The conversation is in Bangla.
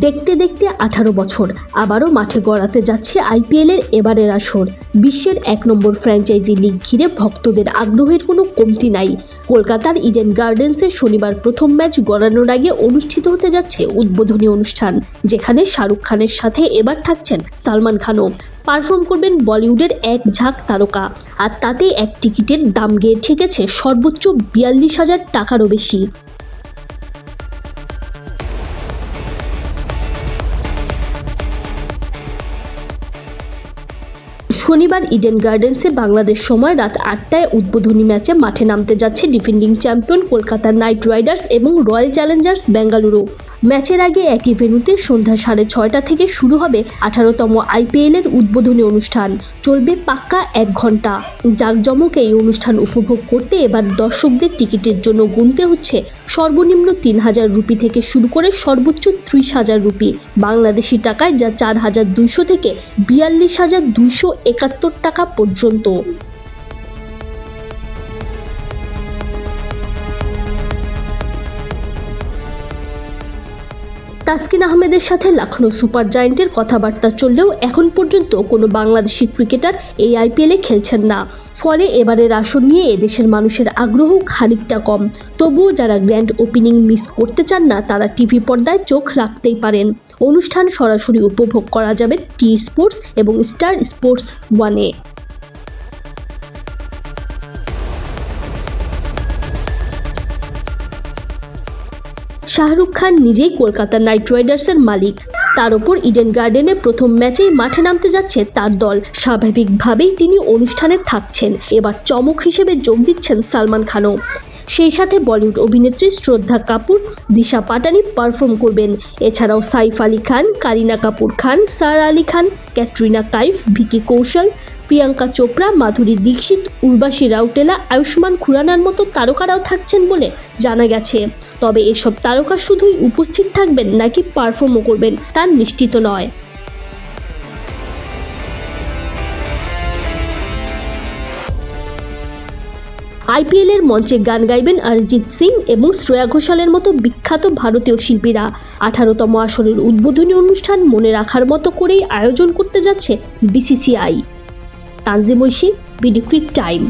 দেখতে দেখতে আঠারো বছর। আবারও মাঠে গড়াতে যাচ্ছে আইপিএলের এবারের আসর। বিশ্বের এক নম্বর ফ্র্যাঞ্চাইজি লিগ ঘিরে ভক্তদের আগ্রহের কোনো কমতি নাই। কলকাতার ইডেন গার্ডেন্সে শনিবার প্রথম ম্যাচ গড়ানোর আগে অনুষ্ঠিত হতে যাচ্ছে উদ্বোধনী অনুষ্ঠান, যেখানে শাহরুখ খানের সাথে এবার থাকছেন সালমান খানও। পারফর্ম করবেন বলিউডের এক ঝাঁক তারকা। আর তাতে এক টিকিটের দাম গিয়ে ঠেকেছে সর্বোচ্চ বিয়াল্লিশ হাজার টাকারও বেশি। শনিবার ইডেন গার্ডেন্সে বাংলাদেশ সময় রাত আটটায় উদ্বোধনী ম্যাচে মাঠে নামতে যাচ্ছে defending champion Kolkata knight riders এবং রয়্যাল চ্যালেঞ্জার্স বেঙ্গালুরু ম্যাচের আগে একই ভেন্যুতে সন্ধ্যা সাড়ে ছয়টা থেকে শুরু হবে আঠারোতম আইপিএল এর উদ্বোধনী অনুষ্ঠান। চলবে পাক্কা এক ঘণ্টা জাঁকজমক এই অনুষ্ঠান উপভোগ করতে এবার দর্শকদের টিকিটের জন্য গুনতে হচ্ছে সর্বনিম্ন তিন হাজার রুপি থেকে শুরু করে সর্বোচ্চ ত্রিশ হাজার রুপি। বাংলাদেশি টাকায় যা চার হাজার দুইশো থেকে বিয়াল্লিশ হাজার দুইশো একাত্তর টাকা পর্যন্ত। তাসকিন আহমেদের সাথে লখনৌ সুপার জায়েন্টের কথাবার্তা চললেও এখন পর্যন্ত কোনো বাংলাদেশি ক্রিকেটার এই আইপিএলে খেলছেন না। ফলে এবারের আসর নিয়ে এদেশের মানুষের আগ্রহ খানিকটা কম। তবুও যারা গ্র্যান্ড ওপেনিং মিস করতে চান না, তারা টিভি পর্দায় চোখ রাখতেই পারেন। অনুষ্ঠান সরাসরি উপভোগ করা যাবে টি স্পোর্টস এবং স্টার স্পোর্টস ওয়ানে। শাহরুখ খান নিজেই কলকাতা নাইট রাইডার্সের মালিক। তার ওপর ইডেন গার্ডেনে প্রথম ম্যাচেই মাঠে নামতে যাচ্ছে তার দল। স্বাভাবিকভাবেই তিনি অনুষ্ঠানে থাকছেন। এবার চমক হিসেবে যোগ দিচ্ছেন সালমান খানও। সেই সাথে বলিউড অভিনেত্রী শ্রদ্ধা কাপুর, দিশা পাটানি পারফর্ম করবেন। এছাড়াও সাইফ আলী খান, কারিনা কাপুর খান, সার আলী খান, ক্যাটরিনা কাইফ, ভিকি কৌশল প্রিয়াঙ্কা চোপড়া, মাধুরী দীক্ষিত, উর্বাশী রাউটেলা, আয়ুষ্মান খুরানার মতো তারকারাও থাকছেন বলে জানা গেছে। তবে এসব তারকা শুধুই উপস্থিত থাকবেন নাকি পারফর্মও করবেন তা নিশ্চিত নয়। আইপিএলের মঞ্চে গান গাইবেন অরিজিৎ সিং এবং শ্রেয়া ঘোষালের মতো বিখ্যাত ভারতীয় শিল্পীরা। আঠারোতম আসরের উদ্বোধনী অনুষ্ঠান মনে রাখার মতো করেই আয়োজন করতে যাচ্ছে BCCI. Tanzim Oishi BD cric time.